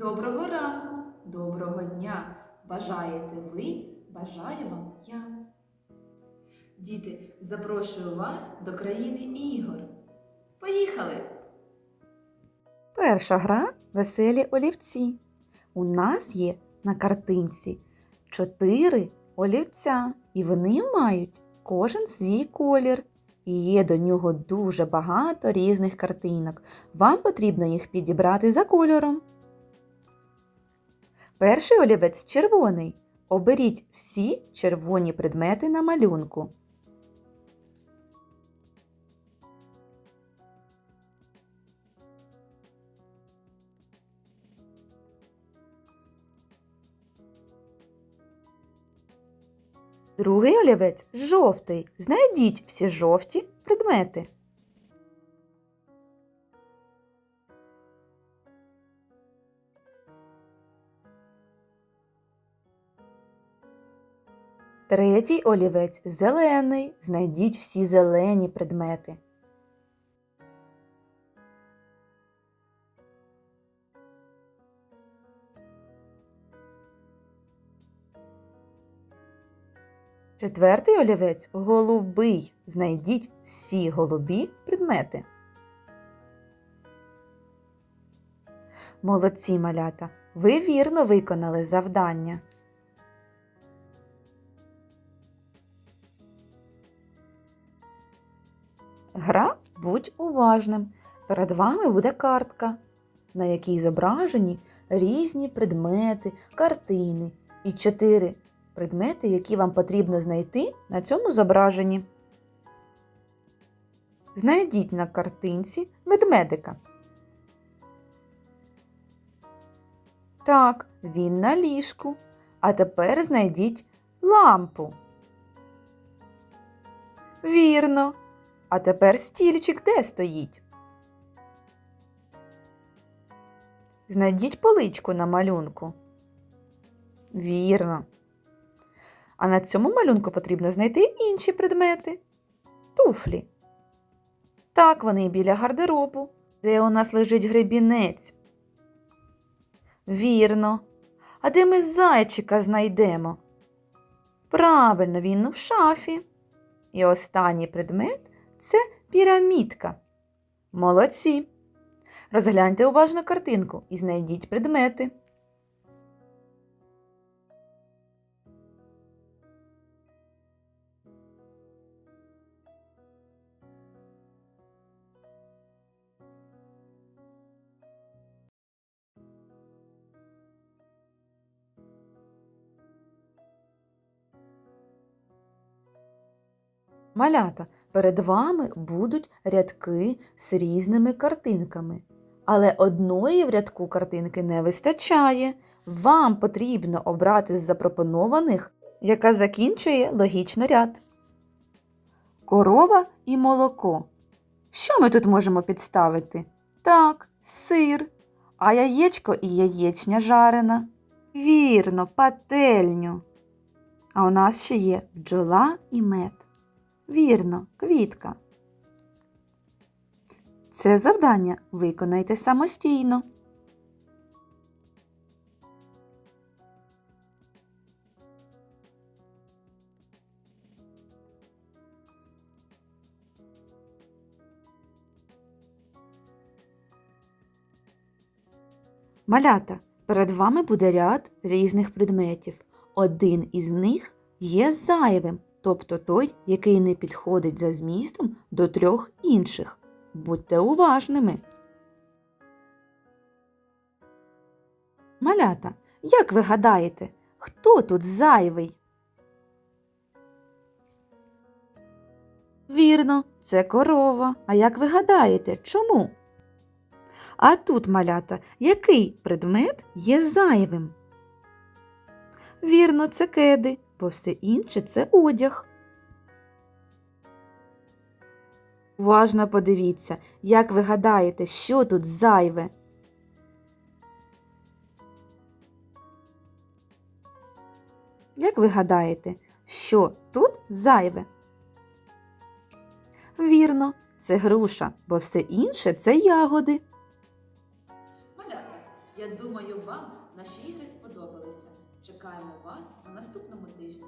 Доброго ранку, доброго дня. Бажаєте ви, бажаю вам я. Діти, запрошую вас до країни ігор. Поїхали! Перша гра веселі олівці. У нас є на картинці чотири олівця, і вони мають кожен свій колір. І є до нього дуже багато різних картинок. Вам потрібно їх підібрати за кольором. Перший олівець червоний. Оберіть всі червоні предмети на малюнку. Другий олівець жовтий. Знайдіть всі жовті предмети. Третій олівець зелений. Знайдіть всі зелені предмети. Четвертий олівець голубий. Знайдіть всі голубі предмети. Молодці малята! Ви вірно виконали завдання. Гра будь уважним. Перед вами буде картка, на якій зображені різні предмети, картини і чотири предмети, які вам потрібно знайти на цьому зображенні. Знайдіть на картинці ведмедика. Так, він на ліжку. А тепер знайдіть лампу. Вірно. А тепер стільчик де стоїть? Знайдіть поличку на малюнку. Вірно. А на цьому малюнку потрібно знайти інші предмети. Туфлі. Так, вони біля гардеробу. Де у нас лежить гребінець? Вірно. А де ми зайчика знайдемо? Правильно, він в шафі. І останній предмет це пірамідка. Молодці. Розгляньте уважно картинку і знайдіть предмети. Малята, перед вами будуть рядки з різними картинками. Але одної в рядку картинки не вистачає. Вам потрібно обрати з запропонованих, яка закінчує логічно ряд. Корова і молоко. Що ми тут можемо підставити? Так, сир. А яєчко і яєчня жарена. Вірно, пательню. А у нас ще є бджола і мед. Вірно, квітка. Це завдання виконайте самостійно. Малята, перед вами буде ряд різних предметів. Один із них є зайвим, тобто той, який не підходить за змістом до трьох інших. Будьте уважними. Малята, як ви гадаєте, хто тут зайвий? Вірно, це корова. А як ви гадаєте, чому? А тут, малята, який предмет є зайвим? Вірно, це кеди, бо все інше це одяг. Уважно подивіться, як ви гадаєте, що тут зайве. Як ви гадаєте, що тут зайве? Вірно, це груша, бо все інше це ягоди. Малята, Я думаю, вам наші ігри сподобалися. Чекаємо вас на наступному тижні.